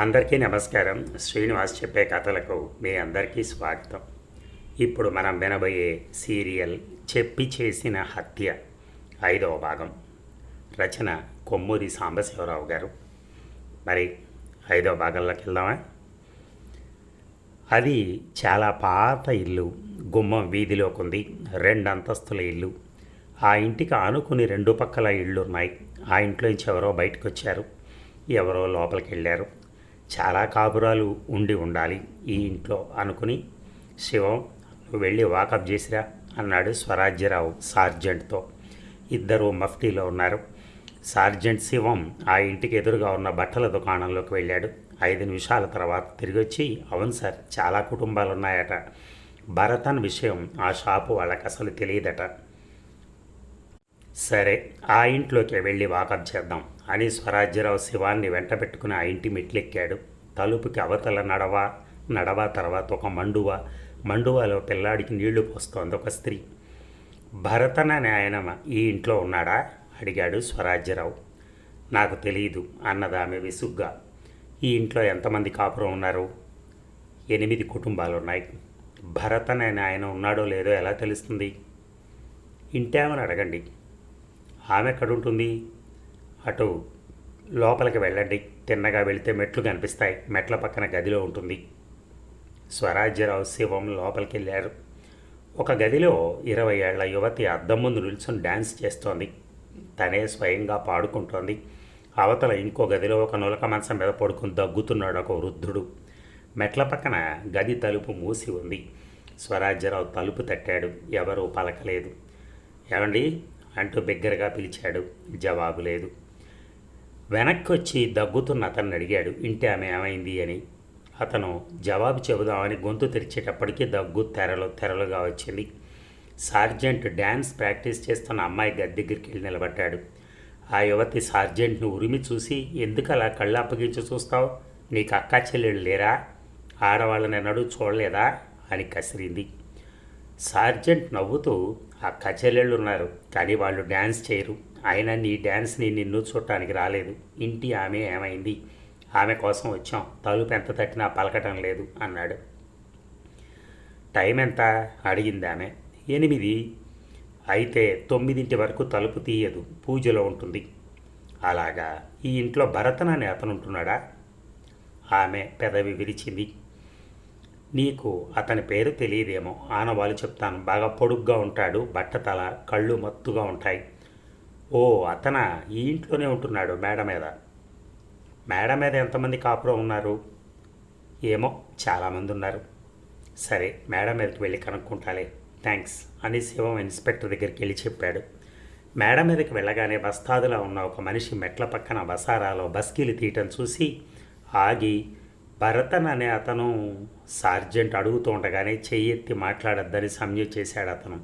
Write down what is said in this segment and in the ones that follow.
అందరికీ నమస్కారం. శ్రీనివాస్ చెప్పే కథలకు మీ అందరికీ స్వాగతం. ఇప్పుడు మనం వినబోయే సీరియల్ చెప్పి చేసిన హత్య ఐదవ భాగం. రచన కొమ్మూరి సాంబశివరావు గారు. మరి ఐదవ భాగంలోకి వెళ్దామా? అది చాలా పాత ఇల్లు గుమ్మం వీధిలోకి ఉంది రెండు అంతస్తుల ఇల్లు. ఆ ఇంటికి ఆనుకుని రెండు పక్కల ఇళ్ళు ఉన్నాయి ఆ ఇంట్లోంచి ఎవరో బయటకు వచ్చారు ఎవరో లోపలికి వెళ్ళారు చాలా కాపురాలు ఉండి ఉండాలి. ఈ ఇంట్లో అనుకుని శివం నువ్వు వెళ్ళి వాకప్ చేసిరా అన్నాడు స్వరాజ్యరావు సార్జెంట్తో. ఇద్దరు మఫ్టీలో ఉన్నారు. సార్జెంట్ శివం ఆ ఇంటికి ఎదురుగా ఉన్న బట్టల దుకాణంలోకి వెళ్ళాడు. ఐదు నిమిషాల తర్వాత తిరిగి వచ్చి అవును సార్ చాలా కుటుంబాలు ఉన్నాయట భరతన్ విషయం ఆ షాపు వాళ్ళకి అసలు తెలియదట. సరే ఆ ఇంట్లోకి వెళ్ళి వాకప్ చేద్దాం. అని స్వరాజ్యరావు శివాన్ని వెంట పెట్టుకుని ఆ ఇంటి మెట్లెక్కాడు. తలుపుకి అవతల నడవ నడవ తర్వాత ఒక మండువ. మండువాలో పిల్లాడికి నీళ్ళు పోస్తోంది ఒక స్త్రీ. భరతన్ అనే ఆయన ఈ ఇంట్లో ఉన్నాడా? అడిగాడు స్వరాజ్యరావు. నాకు తెలియదు అన్నదామె విసుగ్గా. ఈ ఇంట్లో ఎంతమంది కాపురం ఉన్నారు? ఎనిమిది కుటుంబాలు ఉన్నాయి భరతన్ అనే ఆయన ఉన్నాడో లేదో ఎలా తెలుస్తుంది? ఇంటామని అడగండి. ఆమె ఎక్కడుంటుంది? అటు లోపలికి వెళ్ళండి. తిన్నగా వెళితే మెట్లు కనిపిస్తాయి. మెట్ల పక్కన గదిలో ఉంటుంది. స్వరాజ్యరావు శివం లోపలికి వెళ్ళారు ఒక గదిలో ఇరవై ఏళ్ళ యువతి అద్దం ముందు నిల్చొని డ్యాన్స్ చేస్తోంది. తనే స్వయంగా పాడుకుంటోంది. అవతల ఇంకో గదిలో ఒక నులక మంచం మీద పడుకుని దగ్గుతున్నాడు ఒక వృద్ధుడు. మెట్ల పక్కన గది తలుపు మూసి ఉంది. స్వరాజ్యరావు తలుపు తట్టాడు. ఎవరూ పలకలేదు. ఏమండి? అంటూ బిగ్గరగా పిలిచాడు. జవాబు లేదు. వెనక్కి వచ్చి దగ్గుతున్న అతన్ని అడిగాడు. ఇంటి ఆమె ఏమైంది? అని. అతను జవాబు చెబుదామని గొంతు తెరిచేటప్పటికీ దగ్గు తెరలు తెరలుగా వచ్చింది. సార్జెంట్ డ్యాన్స్ ప్రాక్టీస్ చేస్తున్న అమ్మాయి గది దగ్గరికి వెళ్ళి నిలబడ్డాడు. ఆ యువతి సార్జెంట్ను ఉరిమి చూసి ఎందుకు అలా కళ్ళు అప్పగించి చూస్తావు? నీకు అక్కా చెల్లెళ్ళు లేరా? ఆడవాళ్ళని ఎన్నడూ చూడలేదా? అని కసిరింది. సార్జెంట్ నవ్వుతూ అక్క చెల్లెళ్ళు ఉన్నారు కానీ వాళ్ళు డ్యాన్స్ చేయరు. అయినా నీ డ్యాన్స్ని నిన్ను చూడటానికి రాలేదు. ఇంటి ఆమె ఏమైంది? ఆమె కోసం వచ్చాం. తలుపు ఎంత తట్టినా పలకటం లేదు అన్నాడు. టైం ఎంత అడిగింది ఆమె. ఎనిమిది. అయితే తొమ్మిదింటి వరకు తలుపు తీయదు. పూజలో ఉంటుంది. అలాగా? ఈ ఇంట్లో భరతన అనే అతను ఉంటున్నాడా ఆమె పెదవి విరిచింది. నీకు అతని పేరు తెలియదేమో. ఆనవాళ్ళు చెప్తాను. బాగా పొడుగ్గా ఉంటాడు. బట్టతల కళ్ళు మత్తుగా ఉంటాయి. ఓ అతన? ఈ ఇంట్లోనే ఉంటున్నాడు మేడ మీద మేడ మీద ఎంతమంది కాపురం ఉన్నారు? ఏమో చాలామంది ఉన్నారు. సరే మేడ మీదకి వెళ్ళి కనుక్కుంటాలే. థ్యాంక్స్ అని శివం ఇన్స్పెక్టర్ దగ్గరికి వెళ్ళి చెప్పాడు. మేడ మీదకి వెళ్ళగానే బస్తాదులా ఉన్న ఒక మనిషి మెట్ల పక్కన బసారాలో బస్కీలు తీయటం చూసి ఆగి భరతన్ అనే అతను సార్జెంట్ అడుగుతూ ఉండగానే చెయ్యెత్తి మాట్లాడొద్దని సంజ్ఞ చేశాడు అతను.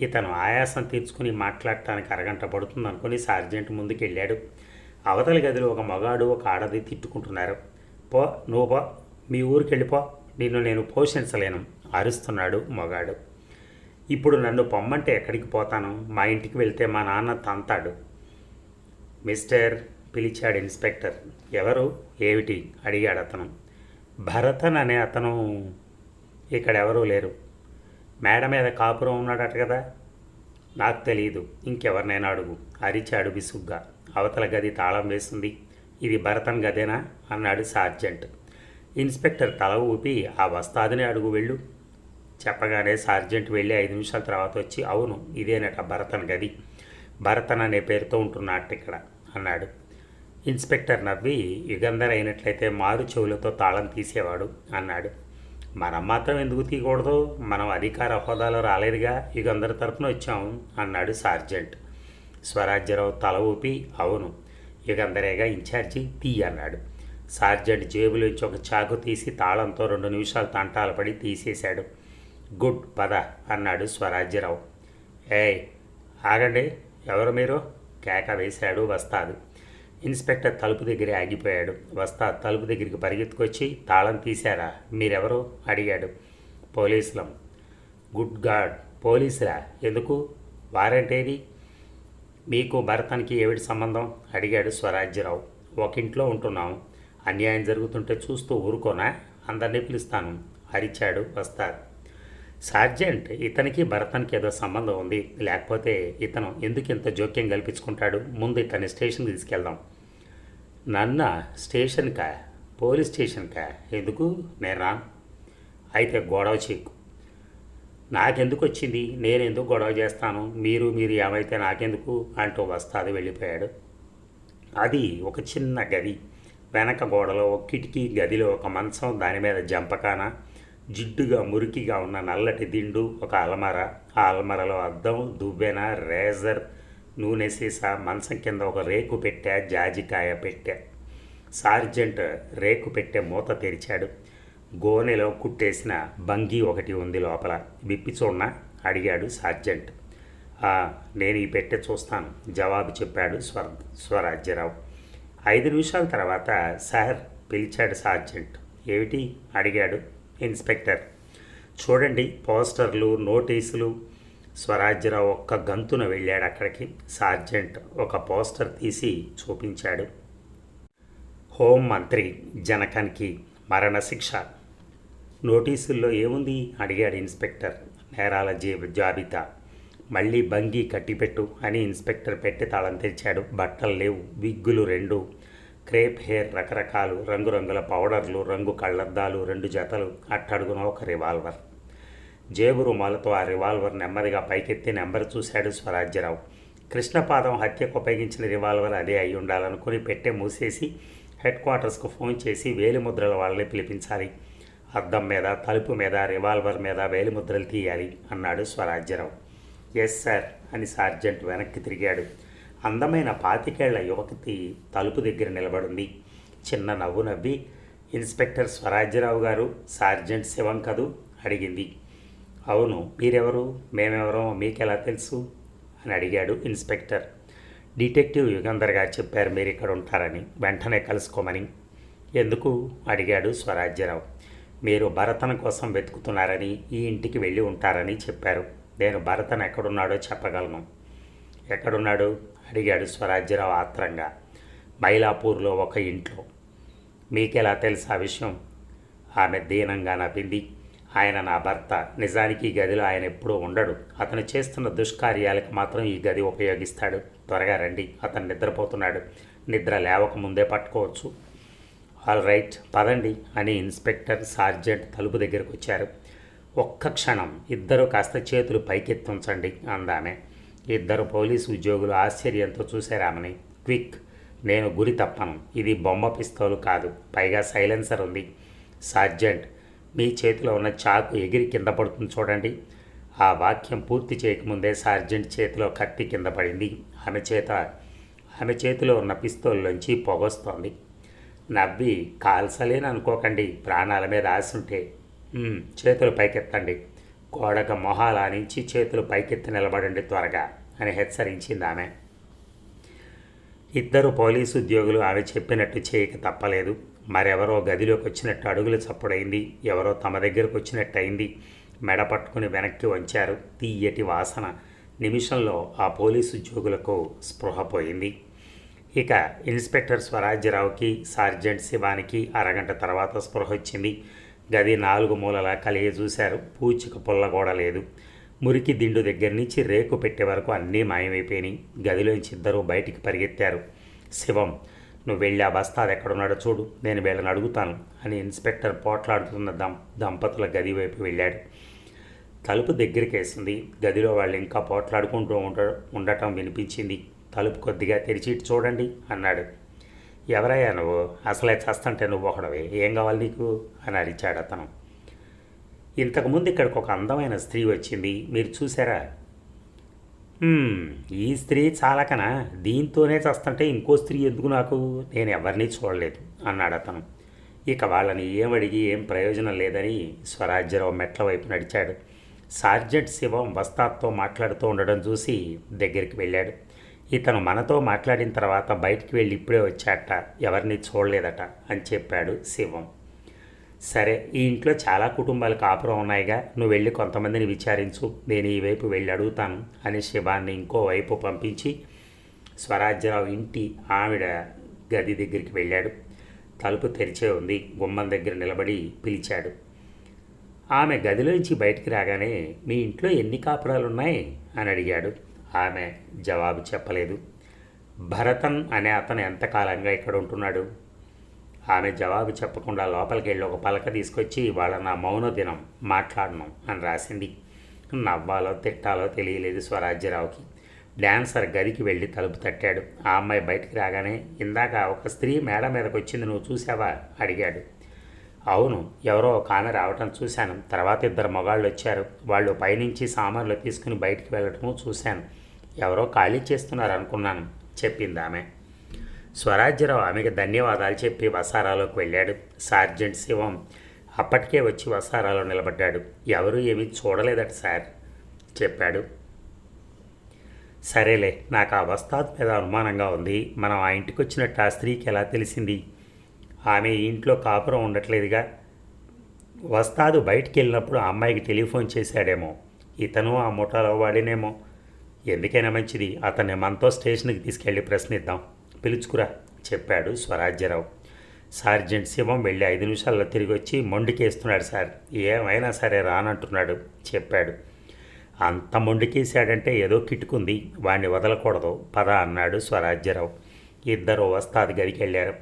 ఇతను ఆయాసం తీర్చుకుని మాట్లాడటానికి అరగంట పడుతుంది అనుకుని సార్జెంట్ ముందుకెళ్ళాడు. అవతల అవతలి గదిలో ఒక మగాడు ఒక ఆడది తిట్టుకుంటున్నారు. పో నువ్వు పో మీ ఊరికి వెళ్ళిపో నిన్ను నేను పోషించలేను అరుస్తున్నాడు మగాడు. ఇప్పుడు నన్ను పొమ్మంటే ఎక్కడికి పోతాను? మా ఇంటికి వెళ్తే మా నాన్న తంతాడు. మిస్టర్ పిలిచాడు ఇన్స్పెక్టర్. ఎవరు? ఏమిటి? అడిగాడు అతను. భరతన్ అనే అతను ఇక్కడ ఎవరూ లేరు. మేడ మీద కాపురం ఉన్నాడట కదా? నాకు తెలియదు ఇంకెవరినైనా అడుగు. అరిచాడు విసుగ్గా. అవతల గది తాళం వేసింది. ఇది భరతన్ గదేనా? అన్నాడు సార్జెంట్. ఇన్స్పెక్టర్ తల ఊపి ఆ వస్తాదిని అడుగు వెళ్ళు. చెప్పగానే సార్జెంట్ వెళ్ళి ఐదు నిమిషాల తర్వాత వచ్చి అవును ఇదేనట భరతన్ గది. భరతన్ అనే పేరుతో ఉంటున్నట్టు ఇక్కడ అన్నాడు. ఇన్స్పెక్టర్ నవ్వి యుగంధర్ అయినట్లయితే మారు చెవులతో తాళం తీసేవాడు అన్నాడు. మనం మాత్రం ఎందుకు తీయకూడదు? మనం అధికార హోదాలో రాలేదుగా. యుగంధర్ తరపున వచ్చాం అన్నాడు సార్జెంట్. స్వరాజ్యరావు తల ఊపి అవును యుగంధరేగా ఇన్ఛార్జి తీ అన్నాడు. సార్జెంట్ జేబులోంచి ఒక చాకు తీసి తాళంతో రెండు నిమిషాలు తంటాలు పడి తీసేశాడు. గుడ్ పద అన్నాడు స్వరాజ్యరావు. ఏయ్ ఆగండి ఎవరు మీరు? కేక వేశాడు వస్తాదు. ఇన్స్పెక్టర్ తలుపు దగ్గరే ఆగిపోయాడు. వస్తా తలుపు దగ్గరికి పరిగెత్తుకొచ్చి తాళం తీశారా? మీరెవరు? అడిగాడు పోలీసులం. గుడ్ గాడ్ పోలీసురా? ఎందుకు? వారెంట్ ఏది మీకు భరతానికి ఏమిటి సంబంధం? అడిగాడు స్వరాజ్యరావు. ఒక ఇంట్లో ఉంటున్నాం. అన్యాయం జరుగుతుంటే చూస్తూ ఊరుకోనా? అందరినీ పిలుస్తాను అరిచాడు వస్తార్ సార్జెంట్ ఇతనికి భరతానికి ఏదో సంబంధం ఉంది. లేకపోతే ఇతను ఎందుకు ఇంత జోక్యం కల్పించుకుంటాడు? ముందు ఇతని స్టేషన్కి తీసుకెళ్దాం. నన్న స్టేషన్కా? పోలీస్ స్టేషన్కా? ఎందుకు? నేను? రాను అయితే గొడవ చేయకు నాకెందుకు వచ్చింది నేను ఎందుకు గొడవ చేస్తాను? మీరు మీరు ఏమైతే నాకెందుకు? అంటూ వస్తాది వెళ్ళిపోయాడు. అది ఒక చిన్న గది. వెనక గోడలో ఒక కిటికీ గదిలో ఒక మంచం దాని మీద జంపకాన జిడ్డుగా మురికిగా ఉన్న నల్లటి దిండు ఒక అలమర. ఆ అలమరలో అద్దం దువ్వెన రేజర్ నూనె సీసా మంచం కింద ఒక రేకు పెట్టా జాజికాయ పెట్టా. సార్జెంట్ రేకు పెట్టే మూత తెరిచాడు. గోనెలో కుట్టేసిన బంగి ఒకటి ఉంది లోపల. విప్పి చూడనా? అడిగాడు సార్జెంట్. నేను ఈ పెట్టె చూస్తాను జవాబు చెప్పాడు స్వర స్వరాజ్యరావు. ఐదు నిమిషాల తర్వాత సార్ పిలిచాడు సార్జెంట్. ఏమిటి? అడిగాడు ఇన్స్పెక్టర్. చూడండి పోస్టర్లు నోటీసులు స్వరాజ్యరావు ఒక్క గంతున వెళ్ళాడు అక్కడికి. సార్జెంట్ ఒక పోస్టర్ తీసి చూపించాడు. హోం మంత్రి జనకానికి మరణశిక్ష. నోటీసుల్లో ఏముంది? అడిగాడు ఇన్స్పెక్టర్. నేరాల జీ జాబితా. మళ్ళీ బంగి కట్టిపెట్టు అని ఇన్స్పెక్టర్ పెట్టి తాళం తెచ్చాడు బట్టలు లేవు. విగ్గులు రెండు. క్రేప్ హెయిర్ రకరకాలు. రంగురంగుల పౌడర్లు రంగు కళ్ళద్దాలు రెండు జతలు. అట్టడుగున ఒక రివాల్వర్. జేబు రుమాలతో ఆ రివాల్వర్ నెమ్మదిగా పైకెత్తి నెంబర్ చూశాడు స్వరాజ్యరావు. కృష్ణపాదం హత్యకు ఉపయోగించిన రివాల్వర్ అదే అయి ఉండాలనుకుని పెట్టె మూసేసి హెడ్ క్వార్టర్స్కు ఫోన్ చేసి వేలిముద్రల వాళ్ళని పిలిపించాలి. అద్దం మీద తలుపు మీద రివాల్వర్ మీద వేలిముద్రలు తీయాలి అన్నాడు స్వరాజ్యరావు. ఎస్ సార్ అని సార్జెంట్ వెనక్కి తిరిగాడు. అందమైన పాతికేళ్ళ యువకతి తలుపు దగ్గర నిలబడింది. చిన్న నవ్వు నవ్వి ఇన్స్పెక్టర్ స్వరాజ్యరావు గారు సార్జెంట్ శివం కదూ అడిగింది. అవును మీరెవరు? మేమెవరో? మీకెలా తెలుసు? అని అడిగాడు ఇన్స్పెక్టర్. డిటెక్టివ్ యుగంధర్ గారు చెప్పారు మీరు ఇక్కడ ఉంటారని వెంటనే కలుసుకోమని. ఎందుకు? అడిగాడు స్వరాజ్యరావు. మీరు భరతన కోసం వెతుకుతున్నారని ఈ ఇంటికి వెళ్ళి ఉంటారని చెప్పారు. నేను భరతన్ ఎక్కడున్నాడో చెప్పగలను. ఎక్కడున్నాడు? అడిగాడు స్వరాజ్యరావు ఆత్రంగా. మైలాపూర్లో ఒక ఇంట్లో. మీకెలా తెలుసు ఆ విషయం? ఆమె దీనంగా నవ్వింది. ఆయన నా భర్త. నిజానికి ఈ గదిలో ఆయన ఎప్పుడూ ఉండడు. అతను చేస్తున్న దుష్కార్యాలకు మాత్రం ఈ గది ఉపయోగిస్తాడు. త్వరగా రండి. అతను నిద్రపోతున్నాడు. నిద్ర లేవక ముందే పట్టుకోవచ్చు. ఆల్ రైట్ పదండి అని ఇన్స్పెక్టర్ సార్జెంట్ తలుపు దగ్గరకు వచ్చారు. ఒక్క క్షణం ఇద్దరు కాస్త చేతులు పైకెత్తించండి అందామె. ఇద్దరు పోలీసు ఉద్యోగులు ఆశ్చర్యంతో చూశారామని క్విక్ నేను గురి తప్పను. ఇది బొమ్మ పిస్తోలు కాదు. పైగా సైలెన్సర్ ఉంది. సార్జెంట్ మీ చేతిలో ఉన్న చాకు ఎగిరి కింద పడుతుంది చూడండి. ఆ వాక్యం పూర్తి చేయకముందే సార్జెంట్ చేతిలో కత్తి కింద పడింది. ఆమె చేత ఆమె చేతిలో ఉన్న పిస్తోల్లోంచి పొగొస్తోంది నవ్వి కాల్సలేని అనుకోకండి. ప్రాణాల మీద ఆశ ఉంటే. చేతులు పైకెత్తండి. గోడక మొహాల నుంచి చేతులు పైకెత్తి నిలబడండి త్వరగా అని హెచ్చరించింది ఆమె. ఇద్దరు పోలీసు ఉద్యోగులు ఆమె చెప్పినట్టు చేయక తప్పలేదు. మరెవరో గదిలోకి వచ్చినట్టు అడుగులు చప్పుడైంది ఎవరో తమ దగ్గరకు వచ్చినట్టు అయింది మెడ పట్టుకుని వెనక్కి వంచారు. తీయటి వాసన. నిమిషంలో ఆ పోలీసు ఉద్యోగులకు స్పృహ పోయింది. ఇక ఇన్స్పెక్టర్ స్వరాజ్యరావుకి సార్జెంట్ శివానికి అరగంట తర్వాత స్పృహ వచ్చింది. గది నాలుగు మూలలా కలిగి చూశారు. పూచిక పుల్ల కూడా లేదు. మురికి దిండు దగ్గర నుంచి రేకు పెట్టే వరకు అన్నీ మాయమైపోయినాయి. గదిలోంచి ఇద్దరు బయటికి పరిగెత్తారు. శివం నువ్వు వెళ్ళి ఆ బస్తాది ఎక్కడున్నాడో చూడు నేను వీళ్ళని అడుగుతాను అని ఇన్స్పెక్టర్ పోట్లాడుతున్న దం దంపతుల గది వైపు వెళ్ళాడు. తలుపు దగ్గరికేసింది. గదిలో వాళ్ళు ఇంకా పోట్లాడుకుంటూ ఉండ ఉండటం వినిపించింది. తలుపు కొద్దిగా తెరిచి ఇటు చూడండి అన్నాడు. ఎవరయ్యా నువ్వు? అసలే చస్తంటే నువ్వు ఒకడవే. ఏం కావాలి నీకు? అని అరిచాడు అతను. ఇంతకుముందు ఇక్కడికి ఒక అందమైన స్త్రీ వచ్చింది. మీరు చూసారా ఈ స్త్రీ చాలకన? దీంతోనే చస్తుంటే ఇంకో స్త్రీ ఎందుకు నాకు? నేను ఎవరిని చూడలేదు అన్నాడు అతను. ఇక వాళ్ళని ఏమడిగి ఏం ప్రయోజనం లేదని స్వరాజ్యరావు మెట్ల వైపు నడిచాడు. సార్జెంట్ శివం వస్తాత్తో మాట్లాడుతూ ఉండడం చూసి దగ్గరికి వెళ్ళాడు. ఇతను మనతో మాట్లాడిన తర్వాత బయటికి వెళ్ళి ఇప్పుడే వచ్చాట ఎవరిని చూడలేదట అని చెప్పాడు శివం. సరే ఈ ఇంట్లో చాలా కుటుంబాలు కాపురం ఉన్నాయిగా. నువ్వు వెళ్ళి కొంతమందిని విచారించు. నేను ఈ వైపు వెళ్ళి అడుగుతాను అని శివాన్ని ఇంకో వైపు పంపించి స్వరాజ్యరావు ఇంటి ఆవిడ గది దగ్గరికి వెళ్ళాడు. తలుపు తెరిచే ఉంది. గుమ్మం దగ్గర నిలబడి పిలిచాడు. ఆమె గదిలోంచి బయటికి రాగానే మీ ఇంట్లో ఎన్ని కాపురాలు ఉన్నాయి? అని అడిగాడు. ఆమె జవాబు చెప్పలేదు. భరతన్ అనే అతను ఎంతకాలంగా ఇక్కడ ఉంటున్నాడు? ఆమె జవాబు చెప్పకుండా లోపలికి వెళ్ళి ఒక పలక తీసుకొచ్చి వాళ్ళ నా మౌన దినం మాట్లాడను అని రాసింది. నవ్వాలో తిట్టాలో తెలియలేదు స్వరాజ్యరావుకి. డాన్సర్ గదికి వెళ్ళి తలుపు తట్టాడు. ఆ అమ్మాయి బయటికి రాగానే ఇందాక ఒక స్త్రీ మేడ మీదకి వచ్చింది నువ్వు చూసావా అడిగాడు. అవును ఎవరో ఒక ఆమె రావటం చూశాను. తర్వాత ఇద్దరు మగాళ్ళు వచ్చారు. వాళ్ళు పైనుంచి సామాన్లు తీసుకుని బయటికి వెళ్ళటము చూశాను. ఎవరో ఖాళీ చేస్తున్నారు అనుకున్నాను చెప్పింది ఆమె. స్వరాజ్యరావు ఆమెకి ధన్యవాదాలు చెప్పి వసారాలోకి వెళ్ళాడు. సార్జెంట్ శివం అప్పటికే వచ్చి వసారాలో నిలబడ్డాడు. ఎవరు ఏమీ చూడలేదట సార్ చెప్పాడు. సరేలే నాకు ఆ వస్తాద్ మీద అనుమానంగా ఉంది. మనం ఆ ఇంటికి వచ్చినట్టు ఆ స్త్రీకి ఎలా తెలిసింది? ఆమె ఇంట్లో కాపురం ఉండట్లేదుగా. వస్తాదు బయటికి వెళ్ళినప్పుడు ఆ అమ్మాయికి టెలిఫోన్ చేశాడేమో. ఇతను ఆ ముఠాలో వాడినేమో. ఎందుకైనా మంచిది అతన్ని మనతో స్టేషన్కి తీసుకెళ్ళి ప్రశ్నిద్దాం. పిలుచుకురా చెప్పాడు స్వరాజ్యరావు. సార్జెంట్ శివం వెళ్ళి ఐదు నిమిషాల్లో తిరిగి వచ్చి మొండికేస్తున్నాడు సార్. ఏమైనా సరే రానంటున్నాడు చెప్పాడు. అంత మొండికేశాడంటే ఏదో కిట్టుకుంది వాణ్ణి వదలకూడదు పద అన్నాడు స్వరాజ్యరావు. ఇద్దరు వస్తాది గదికి వెళ్ళారు.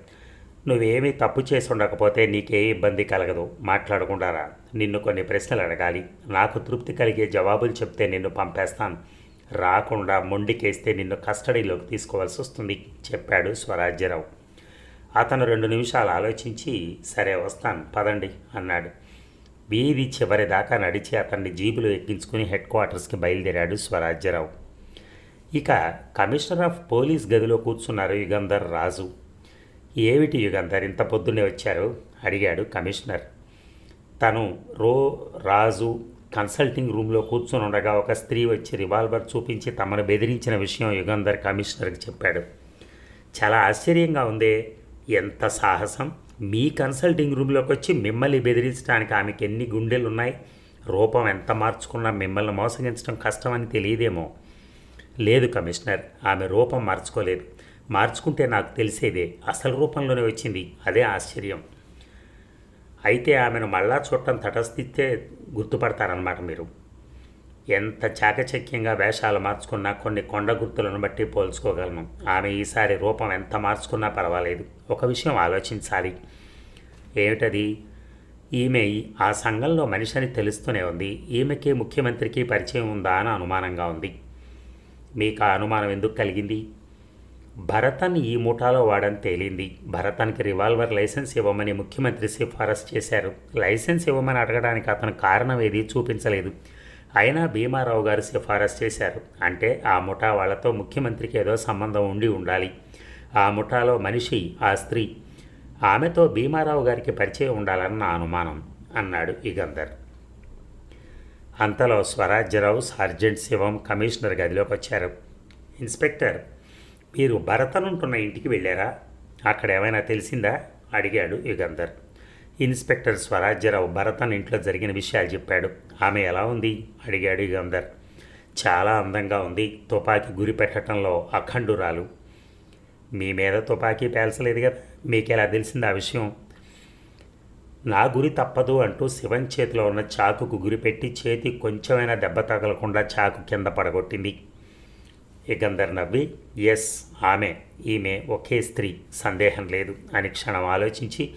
నువ్వేమీ తప్పు చేసి ఉండకపోతే నీకే ఇబ్బంది కలగదు మాట్లాడకుండా రా. నిన్ను కొన్ని ప్రశ్నలు అడగాలి. నాకు తృప్తి కలిగే జవాబులు చెప్తే నిన్ను పంపేస్తాను. రాకుండా మొండికేస్తే నిన్ను కస్టడీలోకి తీసుకోవాల్సి వస్తుంది చెప్పాడు స్వరాజ్యరావు. అతను రెండు నిమిషాలు ఆలోచించి సరే వస్తాను పదండి అన్నాడు. వీధి చివరి దాకా నడిచి అతన్ని జీబులో ఎక్కించుకుని హెడ్ క్వార్టర్స్కి బయలుదేరాడు స్వరాజ్యరావు. ఇక కమిషనర్ ఆఫ్ పోలీస్ గదిలో కూర్చున్నారు యుగంధర్ రాజు. ఏమిటి యుగంధర్ ఇంత పొద్దున్నే వచ్చారు? అడిగాడు కమిషనర్. తను రో రాజు కన్సల్టింగ్ రూమ్లో కూర్చొని ఉండగా ఒక స్త్రీ వచ్చి రివాల్వర్ చూపించి తమను బెదిరించిన విషయం యుగంధర్ కమిషనర్కి చెప్పాడు. చాలా ఆశ్చర్యంగా ఉంది. ఎంత సాహసం! మీ కన్సల్టింగ్ రూమ్లోకి వచ్చి మిమ్మల్ని బెదిరించడానికి ఆమెకి ఎన్ని గుండెలు ఉన్నాయి రూపం ఎంత మార్చుకున్నా మిమ్మల్ని మోసగించడం కష్టమని తెలియదేమో. లేదు కమిషనర్ ఆమె రూపం మార్చుకోలేదు. మార్చుకుంటే నాకు తెలిసేదే. అసలు రూపంలోనే వచ్చింది. అదే ఆశ్చర్యం. అయితే ఆమెను మళ్ళా చూడటం తటస్థిస్తే గుర్తుపడతారనమాట మీరు. ఎంత చాకచక్యంగా వేషాలు మార్చుకున్నా కొన్ని కొండ గుర్తులను బట్టి పోల్చుకోగలను. ఆమె ఈసారి రూపం ఎంత మార్చుకున్నా పర్వాలేదు. ఒక విషయం ఆలోచించాలి. ఏమిటది? ఈమె ఆ సంఘంలో మనిషి అని తెలుస్తూనే ఉంది. ఈమెకి ముఖ్యమంత్రికి పరిచయం ఉందా అని అనుమానంగా ఉంది. మీకు ఆ అనుమానం ఎందుకు కలిగింది? భరతన్ ఈ ముఠాలో వాడని తేలింది. భరతన్కి రివాల్వర్ లైసెన్స్ ఇవ్వమని ముఖ్యమంత్రి సిఫారసు చేశారు. లైసెన్స్ ఇవ్వమని అడగడానికి అతను కారణం ఏది చూపించలేదు. అయినా భీమారావు గారు సిఫారసు చేశారు. అంటే ఆ ముఠా వాళ్ళతో ముఖ్యమంత్రికి ఏదో సంబంధం ఉండి ఉండాలి. ఆ ముఠాలో మనిషి ఆ స్త్రీ. ఆమెతో భీమారావు గారికి పరిచయం ఉండాలని నా అనుమానం అన్నాడు యుగంధర్ అంతలో స్వరాజ్యరావు సార్జెంట్ శివం కమిషనర్ గదిలోకి వచ్చారు ఇన్స్పెక్టర్ మీరు భరతనుంటున్న ఇంటికి వెళ్ళారా? అక్కడ ఏమైనా తెలిసిందా? అడిగాడు యుగంధర్. ఇన్స్పెక్టర్ స్వరాజ్యరావు భరతన్ ఇంట్లో జరిగిన విషయాలు చెప్పాడు. ఆమె ఎలా ఉంది? అడిగాడు యుగంధర్. చాలా అందంగా ఉంది. తుపాకీ గురి పెట్టడంలో అఖండురాలు. మీ మీద తుపాకీ పేల్చలేదు కదా? మీకు ఎలా తెలిసింది ఆ విషయం? నా గురి తప్పదు అంటూ శివన్ చేతిలో ఉన్న చాకుకు గురిపెట్టి చేతి కొంచెమైనా దెబ్బ తగలకుండా చాకు కింద పడగొట్టింది. యుగంధర్ నవ్వి ఎస్ ఆమె ఈమె ఒకే స్త్రీ సందేహం లేదు అని క్షణం ఆలోచించి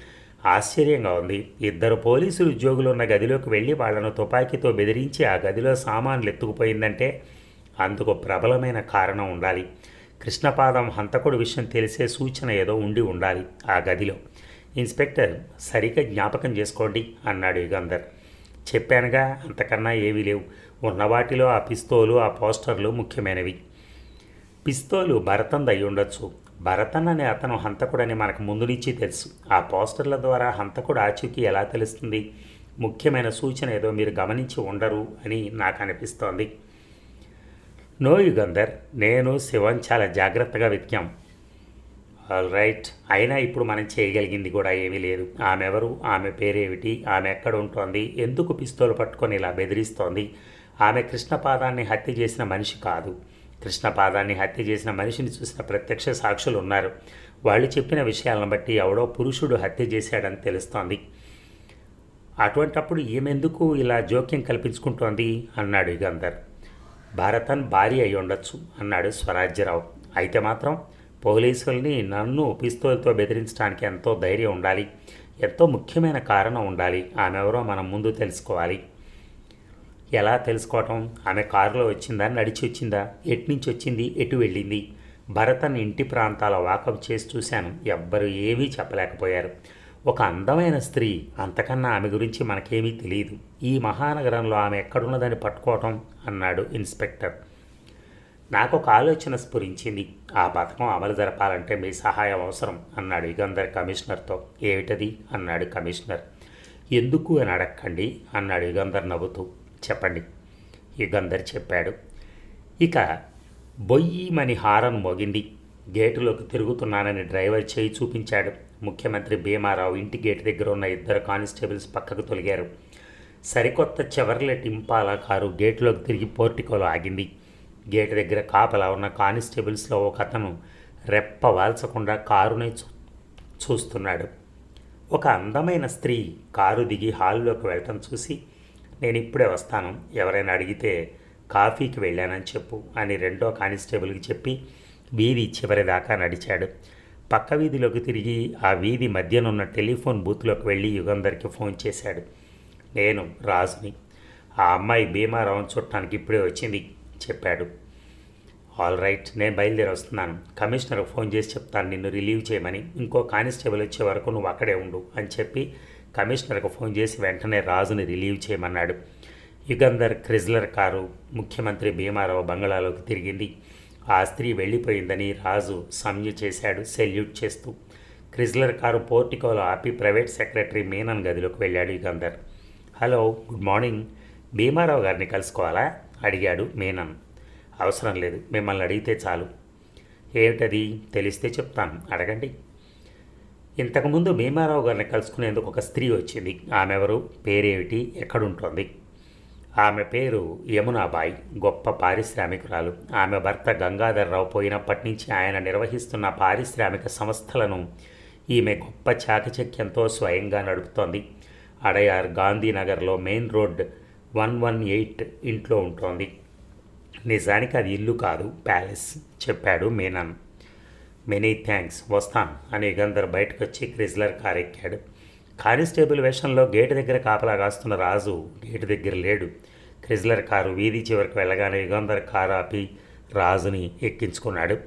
ఆశ్చర్యంగా ఉంది. ఇద్దరు పోలీసులు ఉద్యోగులు ఉన్న గదిలోకి వెళ్ళి వాళ్ళను తుపాకీతో బెదిరించి ఆ గదిలో సామాన్లు ఎత్తుకుపోయిందంటే అందుకు ప్రబలమైన కారణం ఉండాలి. కృష్ణపాదం హంతకుడు విషయం తెలిసే సూచన ఏదో ఉండి ఉండాలి ఆ గదిలో. ఇన్స్పెక్టర్ సరిగ్గా జ్ఞాపకం చేసుకోండి అన్నాడు యుగంధర్ చెప్పానుగా అంతకన్నా ఏవీ లేవు. ఉన్న వాటిలో ఆ పిస్తోలు ఆ పోస్టర్లు ముఖ్యమైనవి. పిస్తోలు భరతన్ అయి ఉండొచ్చు. భరతన్ అనే అతను హంతకుడని మనకు ముందు నుంచి తెలుసు. ఆ పోస్టర్ల ద్వారా హంతకుడు ఆచూకీ ఎలా తెలుస్తుంది? ముఖ్యమైన సూచన ఏదో మీరు గమనించి ఉండరు అని నాకు అనిపిస్తోంది. నో యుగంధర్ నేను శివం చాలా జాగ్రత్తగా వెతికాం. All right. అయినా ఇప్పుడు మనం చేయగలిగింది కూడా ఏమీ లేదు. ఆమె ఎవరు ఆమె పేరేమిటి? ఆమె ఎక్కడ ఉంటోంది? ఎందుకు పిస్తోలు పట్టుకొని ఇలా బెదిరిస్తోంది? ఆమె కృష్ణపాదాన్ని హత్య చేసిన మనిషి కాదు. కృష్ణపాదాన్ని హత్య చేసిన మనిషిని చూసిన ప్రత్యక్ష సాక్షులు ఉన్నారు. వాళ్ళు చెప్పిన విషయాలను బట్టి ఎవడో పురుషుడు హత్య చేశాడని తెలుస్తోంది. అటువంటప్పుడు ఈమెందుకు ఇలా జోక్యం కల్పించుకుంటోంది? అన్నాడు యుగంధర్. భారతన్ భార్య అయి ఉండొచ్చు అన్నాడు స్వరాజ్యరావు. అయితే మాత్రం పోలీసుల్ని నన్ను పిస్తోల్తో బెదిరించడానికి ఎంతో ధైర్యం ఉండాలి. ఎంతో ముఖ్యమైన కారణం ఉండాలి. ఆమె ఎవరో మనం ముందు తెలుసుకోవాలి. ఎలా తెలుసుకోవటం? ఆమె కారులో వచ్చిందా? నడిచి వచ్చిందా? ఎటు నుంచి వచ్చింది? ఎటు వెళ్ళింది? భరతన్ ఇంటి ప్రాంతాల వాకప్ చేసి చూశాను. ఎవ్వరూ ఏమీ చెప్పలేకపోయారు. ఒక అందమైన స్త్రీ అంతకన్నా ఆమె గురించి మనకేమీ తెలియదు ఈ మహానగరంలో ఆమె ఎక్కడున్నదని పట్టుకోవటం అన్నాడు ఇన్స్పెక్టర్. నాకు ఒక ఆలోచన స్ఫురించింది. ఆ పథకం అమలు జరపాలంటే మీ సహాయం అవసరం అన్నాడు యుగంధర్ కమిషనర్తో. ఏమిటది? అన్నాడు కమిషనర్. ఎందుకు అని అడక్కండి అన్నాడు యుగంధర్ నవ్వుతూ. చెప్పండి. యుగంధర్ చెప్పాడు. ఇక బొయ్యిమని హారన్ మోగింది. గేటులోకి తిరుగుతున్నానని డ్రైవర్ చేయి చూపించాడు. ముఖ్యమంత్రి భీమారావు ఇంటి గేటు దగ్గర ఉన్న ఇద్దరు కానిస్టేబుల్స్ పక్కకు తొలిగారు. సరికొత్త చెవర్లెట్ ఇంపాలా కారు గేటులోకి తిరిగి పోర్టికోలో ఆగింది. గేటు దగ్గర కాపలా ఉన్న కానిస్టేబుల్స్లో ఒక అతను రెప్ప వాల్చకుండా కారునే చూ చూస్తున్నాడు. ఒక అందమైన స్త్రీ కారు దిగి హాల్లోకి వెళ్ళటం చూసి నేను ఇప్పుడే వస్తాను. ఎవరైనా అడిగితే కాఫీకి వెళ్ళానని చెప్పు అని రెండో కానిస్టేబుల్కి చెప్పి వీధి చివరి దాకా నడిచాడు. పక్క వీధిలోకి తిరిగి ఆ వీధి మధ్యనున్న టెలిఫోన్ బూత్లోకి వెళ్ళి యుగంధర్కి ఫోన్ చేశాడు. నేను రాజుని. ఆ అమ్మాయి భీమారావుని చుట్టానికి ఇప్పుడే వచ్చింది చెప్పాడు. ఆల్ రైట్ నేను బయలుదేరి వస్తున్నాను. కమిషనర్కి ఫోన్ చేసి చెప్తాను నిన్ను రిలీవ్ చేయమని. ఇంకో కానిస్టేబుల్ వచ్చే వరకు నువ్వు అక్కడే ఉండు అని చెప్పి కమిషనర్కి ఫోన్ చేసి వెంటనే రాజుని రిలీవ్ చేయమన్నాడు. యుగంధర్ క్రిజ్లర్ కారు ముఖ్యమంత్రి భీమారావు బంగళాలోకి తిరిగింది. ఆ స్త్రీ వెళ్ళిపోయిందని రాజు సంజ్ఞ చేశాడు సెల్యూట్ చేస్తూ. క్రిజ్లర్ కారు పోర్టికోలో ఆపి ప్రైవేట్ సెక్రటరీ మీనన్ గదిలోకి వెళ్ళాడు Yugandhar. Hello good morning. Bhimarao గారిని కలుసుకోవాలా? అడిగాడు మీనన్. అవసరం లేదు మిమ్మల్ని అడిగితే చాలు. ఏమిటది తెలిస్తే చెప్తాను. అడగండి. ఇంతకుముందు భీమారావు గారిని కలుసుకునేందుకు ఒక స్త్రీ వచ్చింది. ఆమె ఎవరు పేరేమిటి? ఎక్కడుంటోంది? ఆమె పేరు యమునాబాయి గొప్ప పారిశ్రామికురాలు. ఆమె భర్త గంగాధర్రావు పోయినప్పటి నుంచి ఆయన నిర్వహిస్తున్న పారిశ్రామిక సంస్థలను ఈమె గొప్ప చాకచక్యంతో స్వయంగా నడుపుతోంది. Adyar గాంధీనగర్లో main road one one eight ఇంట్లో ఉంటోంది. నిజానికి అది ఇల్లు కాదు ప్యాలెస్ చెప్పాడు మీనన్. మెనీ థ్యాంక్స్ వస్తాం అని యుగంధర్ బయటకు వచ్చి క్రిజ్లర్ కారెక్కాడు. కానిస్టేబుల్ వేషంలో గేటు దగ్గర కాపలా కాస్తున్న రాజు గేటు దగ్గర లేడు. క్రిజ్లర్ కారు వీధి చివరికి వెళ్ళగానే యుగంధర్ కారు ఆపి రాజుని ఎక్కించుకున్నాడు.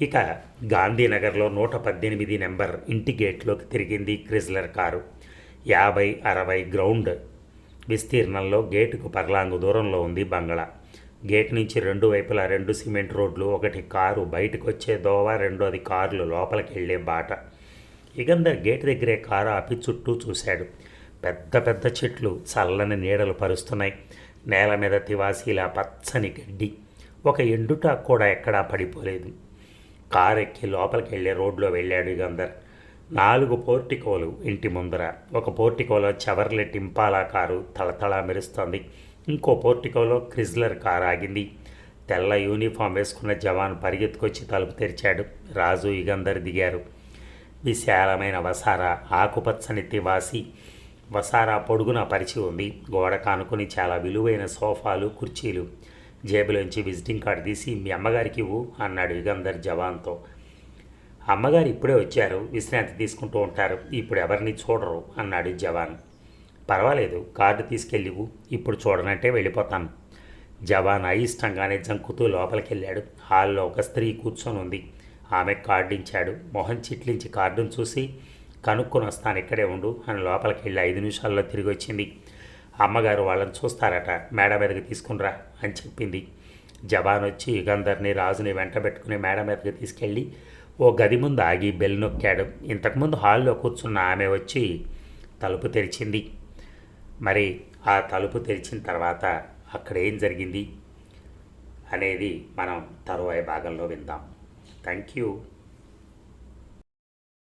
ఇక గాంధీనగర్లో నూట పద్దెనిమిది నెంబర్ ఇంటి గేట్లోకి తిరిగింది క్రిజ్లర్ కారు. యాభై అరవై గ్రౌండ్ విస్తీర్ణంలో గేటుకు పర్లాంగు దూరంలో ఉంది బంగ్లా. గేట్ నుంచి రెండు వైపులా రెండు సిమెంట్ రోడ్లు ఒకటి కారు బయటకు వచ్చే దోవ రెండోది కార్లు లోపలికి వెళ్ళే బాట. ఇగందర్ గేట్ దగ్గరే కారు ఆపి చుట్టూ చూశాడు. పెద్ద పెద్ద చెట్లు చల్లని నీడలు పరుస్తున్నాయి. నేల మీద తివాసీలా పచ్చని గడ్డి. ఒక ఎండుట కూడా ఎక్కడా పడిపోలేదు. కారు ఎక్కి లోపలికి వెళ్ళే రోడ్లో వెళ్ళాడు ఇగందర్. నాలుగు పోర్టికోలు ఇంటి ముందర. ఒక పోర్టికోలో చవర్లెట్ ఇంపాలా కారు తళతళ మెరుస్తుంది. ఇంకో పోర్టికోలో క్రిజ్లర్ కారు ఆగింది. తెల్ల యూనిఫామ్ వేసుకున్న జవాన్ పరిగెత్తుకొచ్చి తలుపు తెరిచాడు. రాజు యుగంధర్ దిగారు. విశాలమైన వసారా ఆకుపచ్చని తివాసి వసారా పొడుగున పరిచి ఉంది. గోడ కానుకొని చాలా విలువైన సోఫాలు కుర్చీలు జేబులోంచి విజిటింగ్ కార్డు తీసి మీ అమ్మగారికి ఇవ్వు అన్నాడు యుగంధర్ జవాన్తో. అమ్మగారు ఇప్పుడే వచ్చారు విశ్రాంతి తీసుకుంటూ ఉంటారు. ఇప్పుడు ఎవరిని చూడరు అన్నాడు జవాన్. పర్వాలేదు కార్డు తీసుకెళ్ళివు. ఇప్పుడు చూడనట్టే వెళ్ళిపోతాను. జవాన్ అయిష్టంగానే జంకుతూ లోపలికి వెళ్ళాడు హాల్లో ఒక స్త్రీ కూర్చొని ఉంది. ఆమె కార్డు ఇచ్చాడు మొహం చిట్లించి కార్డును చూసి కనుక్కొని వస్తాను ఇక్కడే ఉండు అని లోపలికి వెళ్ళి ఐదు నిమిషాల్లో తిరిగి వచ్చింది అమ్మగారు వాళ్ళని చూస్తారట మేడ మీదకి తీసుకునిరా అని చెప్పింది. జవాన్ వచ్చి యుగంధర్ని రాజుని వెంట పెట్టుకుని మేడ మీదకి తీసుకెళ్ళి ఓ గది ముందు ఆగి బెల్ నొక్కాడు. ఇంతకుముందు హాల్లో కూర్చున్న ఆమె వచ్చి తలుపు తెరిచింది. మరి ఆ తలుపు తెరిచిన తర్వాత అక్కడ ఏం జరిగింది అనేది మనం తరువాయి భాగంలో విందాం. Thank you